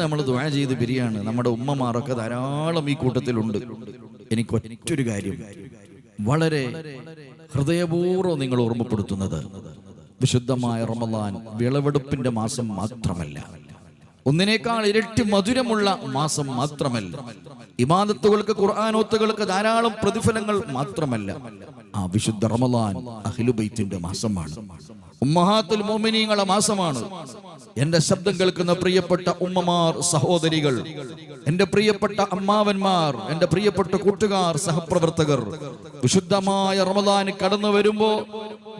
നമ്മൾ ദ്വാ ചെയ്ത് പിരിയാണ് നമ്മുടെ ഉമ്മമാരൊക്കെ ധാരാളം ഈ കൂട്ടത്തിലുണ്ട്. എനിക്ക് ഒറ്റൊരു കാര്യം. വളരെ ഹൃദയപൂർവം നിങ്ങൾ ഓർമ്മപ്പെടുത്തുന്നത്. വിശുദ്ധമായ റമദാൻ വിളവെടുപ്പിന്റെ മാസം മാത്രമല്ല. ഒന്നിനേക്കാൾ ഇരട്ടി മധുരമുള്ള മാസം മാത്രമല്ല. ഇമാദത്തുകൾക്ക് ഖുർആാനോത്തുകൾക്ക് ധാരാളം പ്രതിഫലങ്ങൾ മാത്രമല്ല. ആ വിശുദ്ധ റമദാൻ അഖിലുബൈത്തിന്റെ മാസമാണ്. ഉമ്മഹാത്തുൽ മോമിനീങ്ങളെ മാസമാണ്. എന്റെ ശബ്ദം കേൾക്കുന്ന പ്രിയപ്പെട്ട ഉമ്മമാർ സഹോദരികൾ എന്റെ പ്രിയപ്പെട്ട അമ്മാവന്മാർ എന്റെ പ്രിയപ്പെട്ട കൂട്ടുകാർ സഹപ്രവർത്തകർ വിശുദ്ധമായ റമദാൻ കടന്നു വരുമ്പോ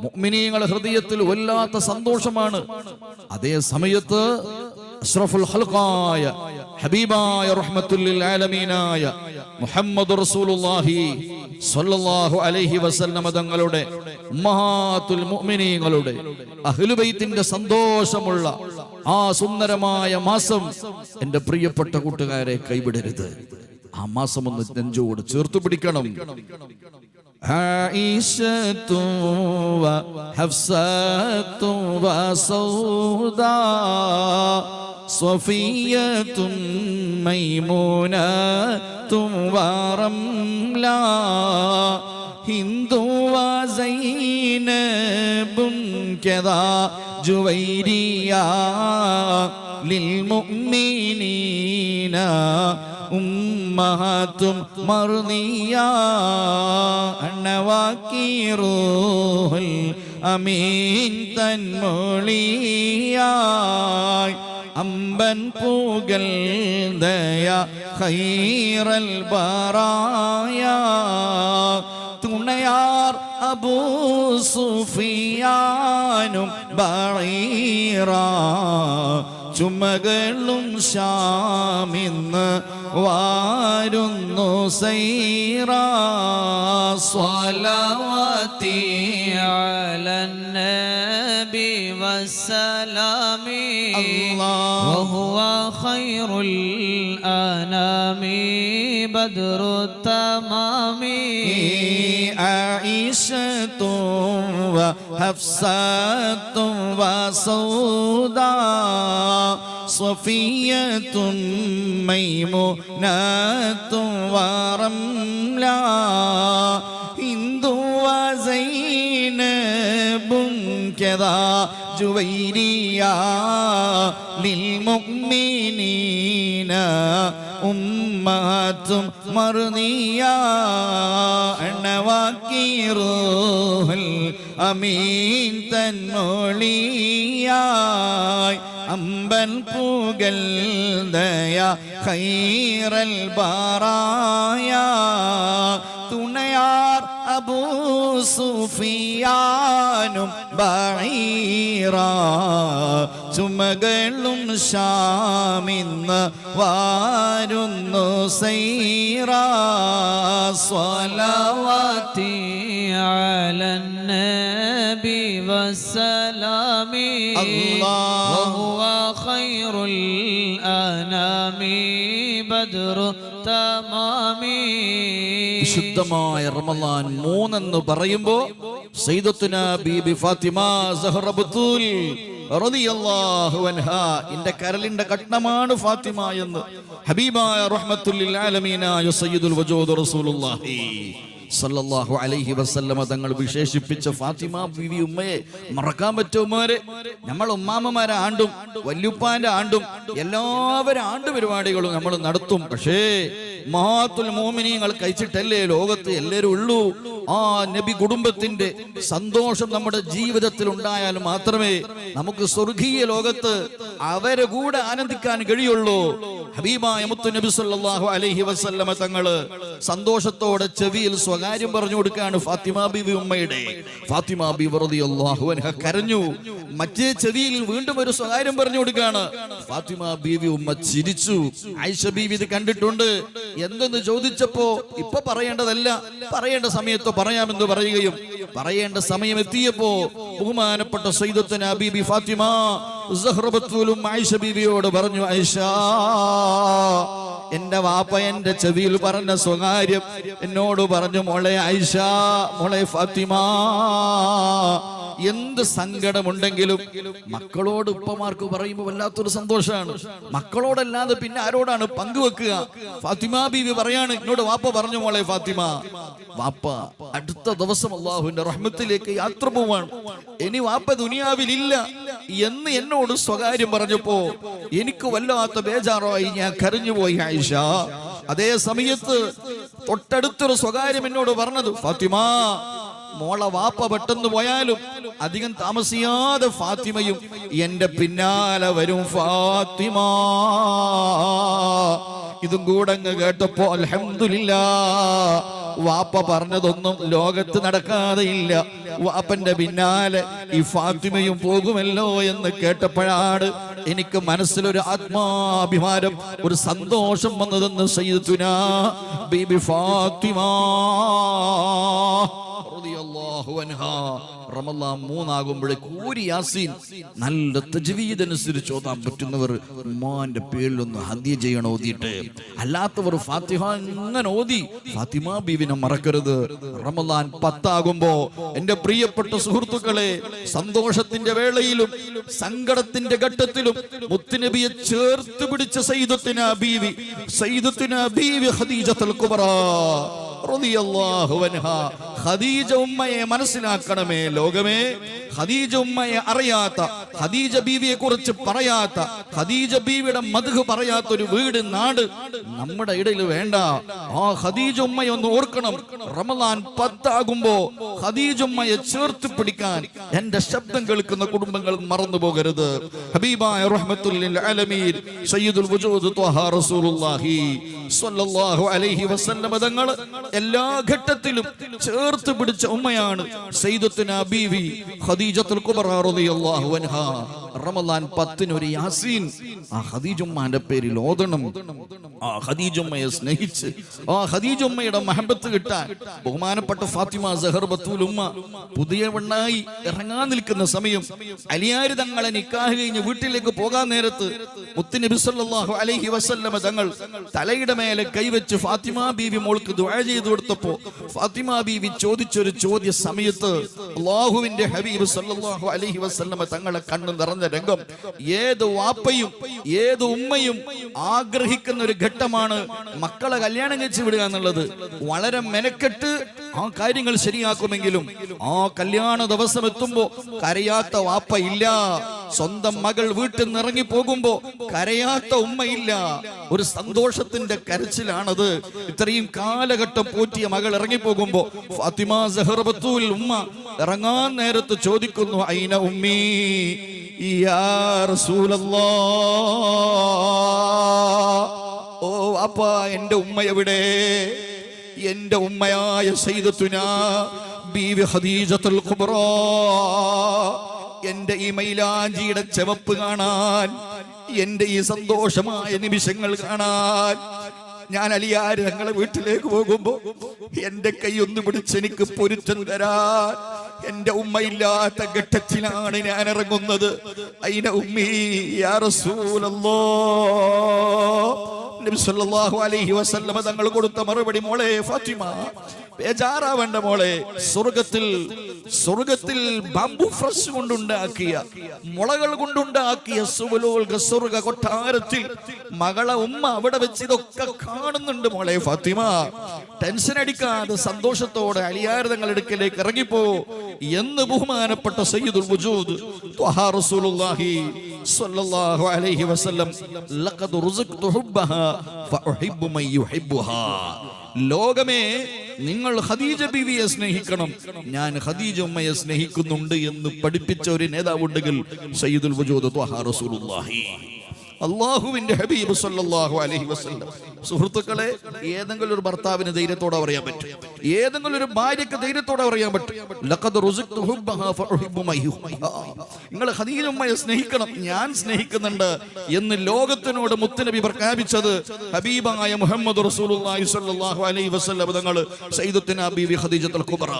മുഗ്മിനീങ്ങളെ ഹൃദയത്തിൽ വല്ലാത്ത സന്തോഷമാണ്. അതേ സമയത്ത് അഷ്റഫുൽ ഹൽഖായ ഹബീബായ റഹ്മത്തുല്ലിൽ ആലമീനായ മുഹമ്മദ് റസൂലുള്ളാഹി സ്വല്ലല്ലാഹു അലൈഹി വസല്ലമ തങ്ങളുടെ ഉമ്മഹാത്തുൽ മുഅ്മിനീങ്ങളുടെ അഹ്ലുബൈത്തിന്റെ സന്തോഷമുള്ള ആ സുന്ദരമായ മാസം എൻ്റെ പ്രിയപ്പെട്ട കൂട്ടുകാരെ കൈവിടരുത് ആ മാസം ഒന്ന് നെഞ്ചോട് ചേർത്ത് പിടിക്കണം عائشة وحفصة وسودا صفية ميمونة ورملا هند وزينب كذا جويريا للمؤمنين ഉമ്മഹാത്തും മറുനീയ അണ്ണവാക്കീറൂഹുൽ അമീൻ തന്മൊളിയായി അമ്പൻ പൂകൽ ദയ ഖൈറൽ ബറായ തുണയാർ അബൂ സുഫിയാനും ബറീറ ചുമകളും ഷാമിന്ന് വാരുന്നു സൈറ صلواتي على النبي والسلام الله. وهو خير الأنام بدر التمام عائشة وحفصة وسودا صفية ميمونة ورملا هند وزينب كذا جويريا للمؤمنين. ഉമ്മത്തും മറുനീയ എണ്ണവാക്കീറൂഹൽ അമീൻ തന്മൊളിയായി അമ്പൻ പൂകൽ ദയ ഖൈറൽ ബാറായ. തുണയാർ അബൂ സുഫിയാനും ബഈറ ചുമകളും ഷാമിന്ന് വാരുന്നു സൈറ صلواتي على വിശുദ്ധമായ റമലാൻ മൂന്നെന്ന് പറയുമ്പോ സയ്യിദത്തുന ബീബി ഫാത്തിമ സഹറ റളിയല്ലാഹു അൻഹാ. എന്റെ കരലിന്റെ കട്ടണമാണ് ഫാത്തിമ എന്ന്. ഹബീബായ റഹ്മത്തുല്ലിൽ ആലമീനായ സയ്യിദുൽ വജൂദ് റസൂലുള്ളാഹി. സല്ലല്ലാഹു അലൈഹി വസല്ലമ തങ്ങൾ വിശേഷിപ്പിച്ച ഫാത്തിമ ബീവി ഉമ്മയെ മറക്കാൻ പറ്റുമാരെ നമ്മൾ ഉമ്മാമ്മമാരെ ആണ്ടും വല്യുപ്പാന്റെ ആണ്ടും എല്ലാവരും ആണ്ട് പരിപാടികളും നമ്മൾ നടത്തും. പക്ഷേ മഹാത്തുൽ മോമിനിയങ്ങൾ കഴിച്ചിട്ടല്ലേ ലോകത്ത് എല്ലാവരും ഉള്ളൂ. ആ നബി കുടുംബത്തിന്റെ സന്തോഷം നമ്മുടെ ജീവിതത്തിൽ ഉണ്ടായാൽ മാത്രമേ നമുക്ക് സ്വർഗീയ ലോകത്ത് അവരെ കൂടെ ആനന്ദിക്കാൻ കഴിയുള്ളൂ. ഹബീബായ മുത്തു നബി സല്ലാഹു അലഹി വസല്ലമ തങ്ങൾ സന്തോഷത്തോടെ ചെവിയിൽ സ്വകാര്യം പറഞ്ഞു കൊടുക്കുകയാണ് ഫാത്തിമ ബിബി ഉമ്മയുടെ. ഫാത്തിമ ബി അൻഹ കരഞ്ഞു. മറ്റേ ചെവിയിൽ വീണ്ടും ഒരു സ്വകാര്യം പറഞ്ഞു കൊടുക്കുകയാണ്. ഫാത്തിമ ബീവി ഉമ്മ ചിരിച്ചു. ആയിഷ ബീവി ഇത് കണ്ടിട്ടുണ്ട്. എന്തെന്ന് ചോദിച്ചപ്പോ ഇപ്പൊ പറയേണ്ടതല്ല. പറയേണ്ട സമയത്ത് പറയാമെന്ന് പറയുകയും പറയേണ്ട സമയം എത്തിയപ്പോ ബഹുമാനപ്പെട്ട സൈദത്തന ബീബി ഫാത്തിമ സഹ്റബത്തുലും ആയിഷ ബീവിയോട് പറഞ്ഞു ആയിഷ എന്റെ വാപ്പ എന്റെ ചെവിയിൽ പറഞ്ഞ സ്വകാര്യം എന്നോട് പറഞ്ഞു മോളെ ആയിഷ മോളെ ഫാത്തിമ എന്ത് സങ്കടമുണ്ടെങ്കിലും മക്കളോട് ഉപ്പമാർക്ക് പറയുമ്പോൾ വല്ലാത്തൊരു സന്തോഷമാണ്. മക്കളോടല്ലാതെ പിന്നെ ആരോടാണ് പങ്കുവെക്കുക? ഫാത്തിമ ബീവി പറയാണ് എന്നോട് വാപ്പ പറഞ്ഞു മോളെ ഫാത്തിമ. വാപ്പ അടുത്ത ദിവസം അള്ളാഹുവിന്റെ റഹ്മത്തിലേക്ക് യാത്ര പോവാണ്. ഇനി വാപ്പ ദുനിയാവിലില്ല. എന്ന് എന്നോട് സ്വകാര്യം പറഞ്ഞപ്പോ എനിക്ക് വല്ലാത്ത ബേജാറായി ഞാൻ കരഞ്ഞുപോയി ആയിഷ. അതേ സമയത്ത് തൊട്ടടുത്തൊരു സ്വകാര്യം എന്നോട് പറഞ്ഞത് ഫാത്തിമ മോളെ വാപ്പ പെട്ടെന്ന് പോയാലും അധികം താമസിയാതെ ഫാത്തിമയും എന്റെ പിന്നാലെ വരും ഫാത്തിമ. ഇതും കൂടെ അങ്ങ് കേട്ടപ്പോ അലഹമില്ല വാപ്പ പറഞ്ഞതൊന്നും ലോകത്ത് നടക്കാതെയില്ല വാപ്പന്റെ പിന്നാലെ ഈ ഫാത്തിമയും പോകുമല്ലോ എന്ന് കേട്ടപ്പോഴാണ് എനിക്ക് മനസ്സിലൊരു ആത്മാഭിമാനം ഒരു സന്തോഷം വന്നതെന്ന് സയ്യിദുന ബീബി ഫാത്തിമ. റമലാൻ മൂന്നാകുമ്പോഴേക്ക് ഒരു യാസീൻ. നല്ല തജ്വീദ് അനുസരിച്ച് ഓതാൻ പറ്റുന്നവർ ഉമ്മാന്റെ പേരിലൊന്ന് ഹദ്യ ചെയ്യണം ഓതിയിട്ട്. അല്ലാത്തവർ ഫാത്തിഹ അങ്ങനെ ഓതി. ഫാത്തിമ ബീവിനെ മറക്കരുത്. റമലാൻ പത്താകുമ്പോ എന്റെ പ്രിയപ്പെട്ട സുഹൃത്തുക്കളെ സന്തോഷത്തിന്റെ വേളയിലും സങ്കടത്തിന്റെ ഘട്ടത്തിലും മുത്തുനബിയെ ചേർത്ത് പിടിച്ച സൈദത്തിന ബീവി സൈദത്തിന ബീവി ഖദീജത്തുൽ കുബറ റളിയല്ലാഹു അൻഹാ. ഖദീജ ഉമ്മയെ മനസ്സിലാക്കണമേ ലോകമേ. ഖദീജ ഉമ്മയെ അറിയാത്ത ഖദീജ ബീവിയെ കുറിച്ച് പറയാത്ത ഖദീജ ബീവിയുടെ മധു പറയാത്ത ഒരു വീട് നാട് നമ്മുടെ ഇടയിൽ വേണ്ട. ആ ഖദീജ ഉമ്മയെ ഒന്ന് ഓർക്കണം. റമദാൻ പത്താകുമ്പോ ഖദീജ ഉമ്മയെ ചേർത്ത് പിടിക്കാൻ എന്റെ ശബ്ദം കേൾക്കുന്ന കുടുംബങ്ങൾ മറന്നു പോകരുത്. ഹബീബായ റഹ്മത്തുൽ ലിൽ ആലമീൻ സയ്യിദുൽ വജൂദ് ത്വഹ റസൂലുള്ളാഹി സ്വല്ലല്ലാഹു അലൈഹി വസല്ലം തങ്ങൾ എല്ലാ ഘട്ടത്തിലും ചേർത്ത് പിടിച്ച ഉമ്മയാണ് സയ്യിദത്തുന ബീവി ഖദീജത്തുൽ കുബ്ര റളിയല്ലാഹു അൻഹാ. റമദാൻ പത്തിന് ഒരു യാസീൻ. ആ ഖദീജുമ്മാന്റെ പേരിൽ ഓതണം. ആ ഖദീജുമ്മയെ സ്നേഹിച്ച് ആ ഖദീജുമ്മയുടെ മഹബത്ത് കിട്ടാൻ ബഹുമാനപ്പെട്ട ഫാത്തിമ സഹർ ബത്തൂലുമ്മ പുതിയ പെണ്ണായി ഇറങ്ങാൻ നിൽക്കുന്ന സമയം അലിയാരി തങ്ങളെ നിക്കാഹ് കഴിഞ്ഞ് വീട്ടിലേക്ക് പോകാൻ നേരത്ത് മുത്തുനബി സല്ലല്ലാഹു അലൈഹി വസല്ലമ തങ്ങൾ തലയുടെ മേലെ കൈവച്ച് ഫാത്തിമ ബീവി മോൾക്ക് ദുആ ചെയ്തു കൊടുത്തപ്പോ ഫാത്തിമ ബീവി ചോദിച്ചൊരു ചോദ്യ സമയത്ത് അള്ളാഹുവിന്റെ ഹബീബ് സല്ലല്ലാഹു അലൈഹി വസല്ലമ തങ്ങളെ കണ്ണു നിറഞ്ഞ രംഗം ഏത് വാപ്പയും ഏത് ഉമ്മയും ആഗ്രഹിക്കുന്ന ഒരു ഘട്ടമാണ് മക്കളെ കല്യാണം കഴിച്ചു വിടുക എന്നുള്ളത്. വളരെ മെനക്കെട്ട് ആ കാര്യങ്ങൾ ശരിയാക്കുമെങ്കിലും ആ കല്യാണ ദിവസം എത്തുമ്പോ കരയാത്ത വാപ്പ ഇല്ല. സ്വന്തം മകൾ വീട്ടിൽ നിന്ന് ഇറങ്ങി പോകുമ്പോ കരയാത്ത ഉമ്മയില്ല ഒരു സന്തോഷത്തിന്റെ കരച്ചിലാണത്. ഇത്രയും കാലഘട്ടം പോറ്റിയ മകൾ ഇറങ്ങി പോകുമ്പോ ഫാത്തിമ സഹറബത്തൂൽ ഉമ്മ ഇറങ്ങാൻ നേരത്ത് ചോദിക്കുന്നു അയിന ഉമ്മീ? ഓ അപ്പ എന്റെ ഉമ്മ എവിടെ? എന്റെ ഉമ്മയായ എന്റെ ഈ മൈലാഞ്ചിയുടെ ചെവപ്പ് കാണാൻ എന്റെ ഈ സന്തോഷമായ നിമിഷങ്ങൾ കാണാൻ ഞാൻ അലിയാര് ഞങ്ങളെ വീട്ടിലേക്ക് പോകുമ്പോ എന്റെ കൈ ഒന്ന് പിടിച്ച് എനിക്ക് പൊരുത്തം തരാൻ. എന്റെ ഉമ്മയില്ലാത്ത ഘട്ടത്തിലാണ് ഞാൻ ഇറങ്ങുന്നത്. അയിന ഉമ്മീ അലഹി നബി സല്ലല്ലാഹു അലൈഹി വസല്ലമ തങ്ങൾ കൊടുത്ത മറുപടി മോളെ ഫാത്തിമ ബേജാറാവേണ്ട മോളെ. സ്വർഗത്തിൽ സ്വർഗത്തിൽ ബാംബു ഫ്രഷ് കൊണ്ടുണ്ടാക്കിയ മുളകൾ കൊണ്ടുണ്ടാക്കിയ സുവലോൽക സ്വർഗ കൊട്ടാരത്തിൽ മകളെ ഉമ്മ അവിടെ വെച്ച് ഇതൊക്കെ കാണുന്നുണ്ട് മോളെ ഫാത്തിമ. ടെൻഷൻ അടിക്കാതെ സന്തോഷത്തോടെ അലിയാരതങ്ങൾ അടുക്കലേക്ക് ഇറങ്ങിപ്പോ എന്ന് ബഹുമാനപ്പെട്ട സയ്യിദുൽ വജൂദ് റസൂലുള്ളാഹി സ്വല്ലല്ലാഹു അലൈഹി വസല്ലം ലഖദ് റുസിഖ്തു ഹുബ്ബഹാ ഫഉഹിബ്ബു മൻ യുഹിബ്ബുഹാ. ലോകമേ നിങ്ങൾ ഖദീജ ബിവിയെ സ്നേഹിക്കണം. ഞാൻ ഖദീജ ഉമ്മയെ സ്നേഹിക്കുന്നുണ്ട് എന്ന് പഠിപ്പിച്ച ഒരു നേതാവുണ്ടെങ്കിൽ സയ്യിദുൽ വജൂദ് റസൂലുള്ളാഹി. അള്ളാഹുവിന്റെ ഹബീബ് സല്ലാഹു അലഹി വസല്ലം. സുഹൃത്തുക്കളെ ഏതെങ്കിലും ഒരു ഭർത്താവിന് ധൈര്യത്തോടെ പറയാൻ പറ്റും. ഏതെങ്കിലും ഒരു ഭാര്യക്ക് ധൈര്യത്തോടെ പറയാൻ പറ്റും. നിങ്ങൾ ഖദീജ സ്നേഹിക്കണം. ഞാൻ സ്നേഹിക്കുന്നുണ്ട് എന്ന് ലോകത്തിനോട് മുത്തുനബി പ്രഖ്യാപിച്ചത് ഹബീബായ മുഹമ്മദ് റസൂൽ അലൈഹി വസല്ലം തങ്ങൾ സയ്യിദത്തുന ബീവി ഖദീജത്തുൽ കുബ്ര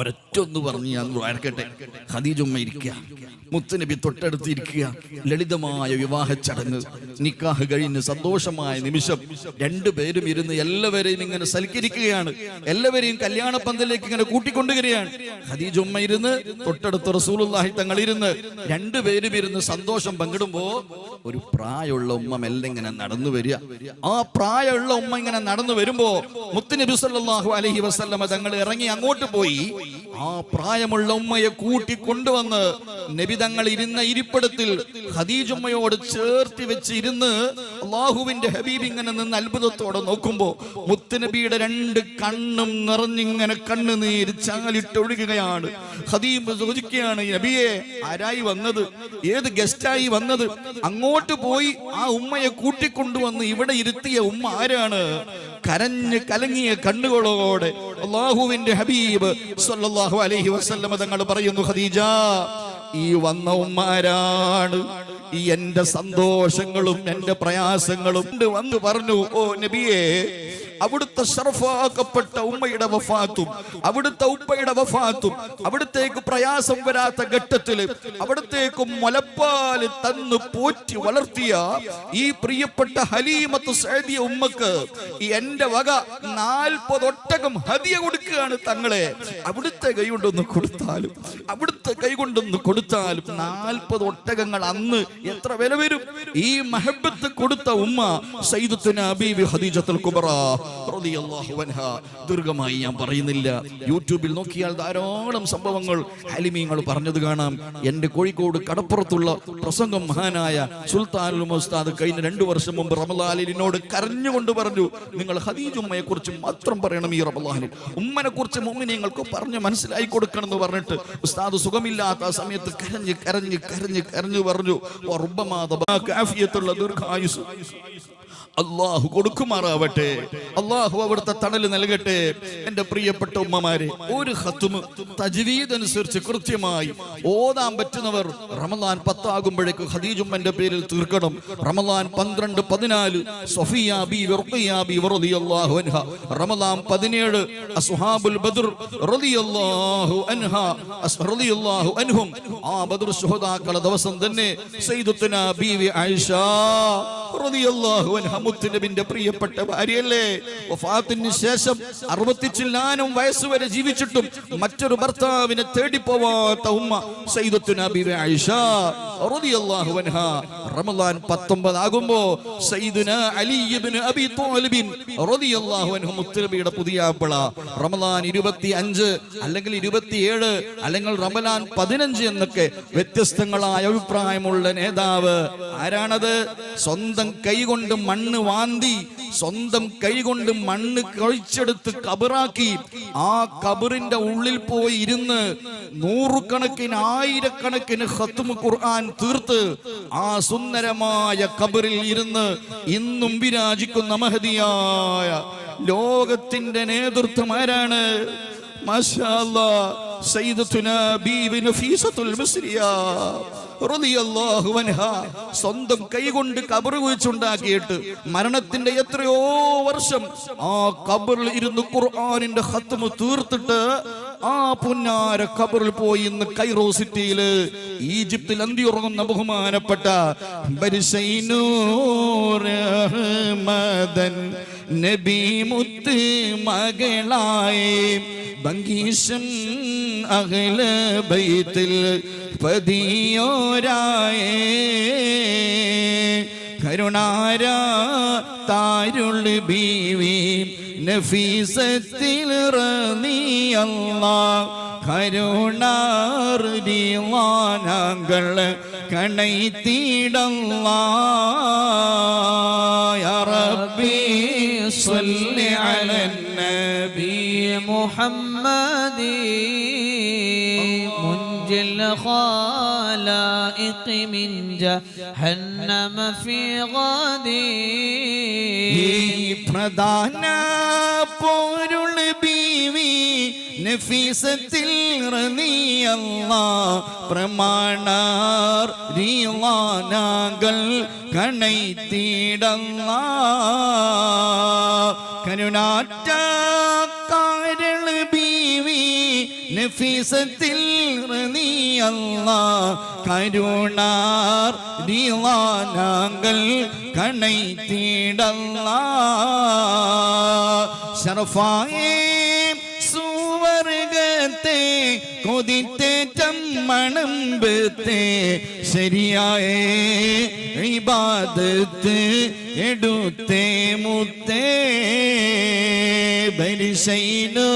ഒരൊറ്റൊന്ന് പറഞ്ഞ് ഞാൻ വഴക്കട്ടെ. ഖദീജുമ്മ ഇരിക്കുക. മുത്തുനബി തൊട്ടടുത്ത് ഇരിക്കുക. ലളിതമായ വിവാഹ ചടങ്ങ്. നിക്കാഹ് കഴിഞ്ഞ് സന്തോഷമായ നിമിഷം രണ്ടുപേരും ഇരുന്ന് എല്ലാവരെയും ഇങ്ങനെ സൽക്കരിക്കുകയാണ്. എല്ലാവരെയും കല്യാണ പന്തലിലേക്ക് ഇങ്ങനെ കൂട്ടിക്കൊണ്ടുവരികയാണ്. ഖദീജുമ്മ ഇരുന്ന് തൊട്ടടുത്ത് റസൂലുള്ളാഹി തങ്ങൾ ഇരുന്ന് രണ്ടുപേരും ഇരുന്ന് സന്തോഷം പങ്കിടുമ്പോ ഒരു പ്രായമുള്ള ഉമ്മ മെല്ലെ ഇങ്ങനെ നടന്നു വരിക. ആ പ്രായമുള്ള ഉമ്മ ഇങ്ങനെ നടന്നു വരുമ്പോ മുത്തുനബി സല്ലല്ലാഹു അലൈഹി വസല്ലമ തങ്ങൾ ഇറങ്ങി അങ്ങോട്ട് പോയി. ആ പ്രായമുള്ള ഉമ്മയെ കൂട്ടി കൊണ്ടുവന്ന് നബിതങ്ങൾ ഇരുന്ന ഇരിപ്പിടത്തിൽ ഖദീജുമ്മയോട് ചേർത്തി വെച്ച് ഇരുന്ന് അള്ളാഹുവിന്റെ ഹബീബ് ഇങ്ങനെ നിന്ന് അത്ഭുതത്തോടെ നോക്കുമ്പോ മുത്തുനബിയുടെ രണ്ട് കണ്ണും നിറഞ്ഞിങ്ങനെ കണ്ണുനീര് ചാലിട്ടൊഴുകുകയാണ്. ഖദീബ് ചോദിക്കുകയാണ് നബിയെ ആരായി വന്നത്? ഏത് ഗസ്റ്റായി വന്നത്? അങ്ങോട്ട് പോയി ആ ഉമ്മയെ കൂട്ടിക്കൊണ്ടുവന്ന് ഇവിടെ ഇരുത്തിയ ഉമ്മ ആരാണ്? കരഞ്ഞ് കലങ്ങിയ കണ്ണുകളോടെ അള്ളാഹുവിന്റെ ഹബീബ് സല്ലല്ലാഹു അലൈഹി വസല്ലം തങ്ങൾ പറയുന്നു ഖദീജ ഈ വന്ന ഉമ്മാരാണ്. ഈ എന്റെ സന്തോഷങ്ങളും എന്റെ പ്രയാസങ്ങളും വന്നു പറഞ്ഞു ഓ നബിയെ അവിടുത്തെ ശർഫാക്കപ്പെട്ട ഉമ്മയുടെ വഫാത്തും അവിടുത്തെ ഉപ്പയുടെ വഫാത്തും അവിടത്തേക്ക് പ്രയാസം വരാത്ത ഘട്ടത്തിൽ അവിടത്തേക്ക് മുലപ്പാൽ തന്ന് പോറ്റി വളർത്തിയ ഈ പ്രിയപ്പെട്ട ഹലീമത്ത് സേദിയ ഉമ്മക്ക് എന്റെ വക നാൽപ്പത് ഒട്ടകം ഹതിയ കൊടുക്കുകയാണ് തങ്ങളെ. അവിടുത്തെ കൈ കൊണ്ടൊന്ന് കൊടുത്താലും അവിടുത്തെ കൈ കൊണ്ടൊന്ന് കൊടുത്താലും നാൽപ്പത് ഒട്ടകങ്ങൾ അന്ന് എത്ര വില വരും? ഈ മഹബത്ത് കൊടുത്ത ഉമ്മ സയ്യിദത്തുന ഹബീബി ഹദീജത്തുൽ കുബറ. ദീർഘമായി ഞാൻ പറയുന്നില്ല. യൂട്യൂബിൽ നോക്കിയാൽ ധാരാളം സംഭവങ്ങൾ ഹലിമീങ്ങൾ പറഞ്ഞത് കാണാം. എന്റെ കോഴിക്കോട് കടപ്പുറത്തുള്ള പ്രസംഗം മഹാനായ സുൽത്താൻ ഉസ്താദ് കഴിഞ്ഞ രണ്ടു വർഷം മുമ്പ് റമലാലിൽ എന്നോട് കരഞ്ഞുകൊണ്ട് പറഞ്ഞു നിങ്ങൾ ഹദീജുമ്മയെ കുറിച്ച് മാത്രം പറയണം ഈ റമലാലിൽ ഉമ്മനെ കുറിച്ച് മുമ്മിനിങ്ങൾക്ക് പറഞ്ഞ് മനസ്സിലായി കൊടുക്കണം എന്ന് പറഞ്ഞിട്ട് ഉസ്താദ് സുഖമില്ലാത്ത ആ സമയത്ത് കരഞ്ഞ് കരഞ്ഞ് കരഞ്ഞ് കരഞ്ഞു പറഞ്ഞു ദീർഘായുസ്. അള്ളാഹു കൊടുക്കുമാറാവട്ടെ. അള്ളാഹു അവിടുത്തെ തണൽ നൽകട്ടെ. എന്റെ പ്രിയപ്പെട്ട ഉമ്മമാരെ ഒരു ഹത്തുമ് തജ്വീദ് അനുസരിച്ച് കൃത്യമായി ഓതാൻ പറ്റുന്നവർ റമദാൻ പത്താകുമ്പോഴേക്ക് ഹദീജുമ്മന്റെ പേരിൽ തീർക്കണം. റമദാൻ പന്ത്രണ്ട് പതിനാല് സൊഫിയ ബി റുഖിയ ബി റളിയല്ലാഹു അൻഹ. റമദാൻ ബദർ അൻഹ. ആ ബദർ ദിവസം തന്നെ ആയിഷ മുത്തുനബിന്റെ പ്രിയപ്പെട്ട ഭാര്യയല്ലേ? വഫാത്തിന് ശേഷം അറുപത്തി ചില്ലാനും വയസ്സ് വരെ ജീവിച്ചിട്ടും മറ്റൊരു ഭർത്താവിനെ തേടി പോവാത്ത ഉമ്മ റമദാൻ 19 ആകുമ്പോ മുത്തുനബിയുടെ പുതിയ ആപ്പിള. റമദാൻ 25 അല്ലെങ്കിൽ 27 അല്ലെങ്കിൽ റമദാൻ 15 എന്നൊക്കെ വ്യത്യസ്തങ്ങളായ അഭിപ്രായമുള്ള നേതാവ് ആരാണത്? സ്വന്തം കൈകൊണ്ട് മണ്ണ് വാന്തി സ്വന്തം കൈകൊണ്ട് മണ്ണ് കഴിച്ചെടുത്ത് കബറാക്കി. ആ കബറിന്റെ ഉള്ളിൽ പോയി ഇരുന്ന് നൂറുകണക്കിന് ആയിരക്കണക്കിന് ഹത്തും ഖുർആൻ തീർത്ത് ആ സുന്ദരമായ കബറിൽ ഇരുന്ന് ഇന്നും വിരാജിക്കുന്ന മഹതിയായ ലോകത്തിന്റെ നേതൃത്വം ആരാണ് നഫീസത്തുൽ മിസ്രിയ റളിയല്ലാഹു അൻഹ. സ്വന്തം കൈകൊണ്ട് കബർ കുഴിച്ചുണ്ടാക്കിയിട്ട് മരണത്തിന്റെ എത്രയോ വർഷം ആ കബറിൽ ഇരുന്ന് ഖുർആാനിന്റെ ഹത്തുമ തീർത്തിട്ട് ആ പുന്നാര കബറിൽ പോയി ഇന്ന് കൈറോ സിറ്റിയിൽ ഈജിപ്തിൽ അന്തി ഉറങ്ങുന്ന ബഹുമാനപ്പെട്ട ബരിശൈനൂർ നബി മുത്ത് മകളായി ബംഗീഷൻ അകല ബൈത്തിൽ പതിയോരായേ കരുണാര താരുൾ ബീവി നഫീസത്തിൽ റളിയല്ല കരുണാർദിവാനങ്ങൾ കണൈത്തിടല്ല صل على النبي محمد. منجي الخلائق من جهنم في غدي നഫീസത്തിൽ പ്രമാണാർ കരുണാറ്റ കാരൾ ബീവി നഫീസത്തിൽ കരുണാർ ദിവാനാങ്കൾ കണൈത്തിടല്ല. ശർഫായേ നേരത്തെ കൊതിത്തേറ്റം മണമ്പത്തെ ശരിയായ ഇബാദത്ത് എടുത്തേ മുത്തേ ബലിശൈനോ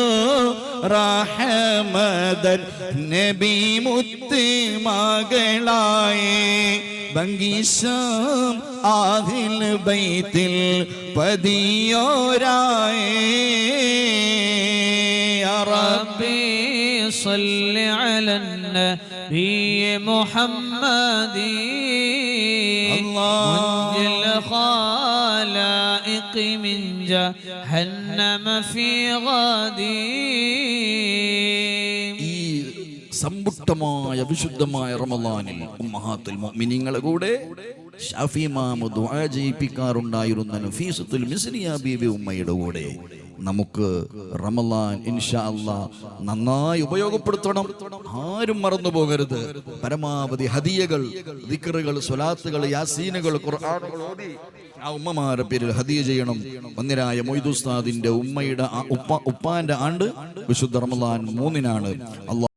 റഹമദൻ നബി മുത്ത് മകളായേ ഭംഗിശം ആഹിൽ ബൈത്തിൽ പതിയോരായേ. അറബേ صل على النبي محمد الله. منجي الخلائق من جهنم في غدي ഈ സമ്പുഷ്ടമായ വിശുദ്ധമായ റമദാനിൽ ഉമ്മഹാത്തുൽ മുഅ്മിനീങ്ങളെ കൂടെ ഷാഫി ഇമാമ് ദുആ ചെയ്യിപ്പിക്കാറുണ്ടായിരുന്ന നഫീസത്തുൽ മിസ്രിയ ബീബി ഉമ്മയുടെ കൂടെ നമുക്ക് റമലാൻ ഇൻഷാ നന്നായി ഉപയോഗപ്പെടുത്തണം. ആരും മറന്നു പോകരുത്. പരമാവധി ഹദിയകൾ ദിക്കറുകൾ സ്വലാത്തുകൾ യാസീനുകൾ ആ ഉമ്മമാരുടെ പേരിൽ ഹദിയ ചെയ്യണം. വന്നിരായ മൊയ്തുസ്താദിന്റെ ഉമ്മയുടെ ഉപ്പ ഉപ്പാന്റെ ആണ്ട് വിശുദ്ധ റമദാൻ മൂന്നിനാണ്. അള്ളാഹ്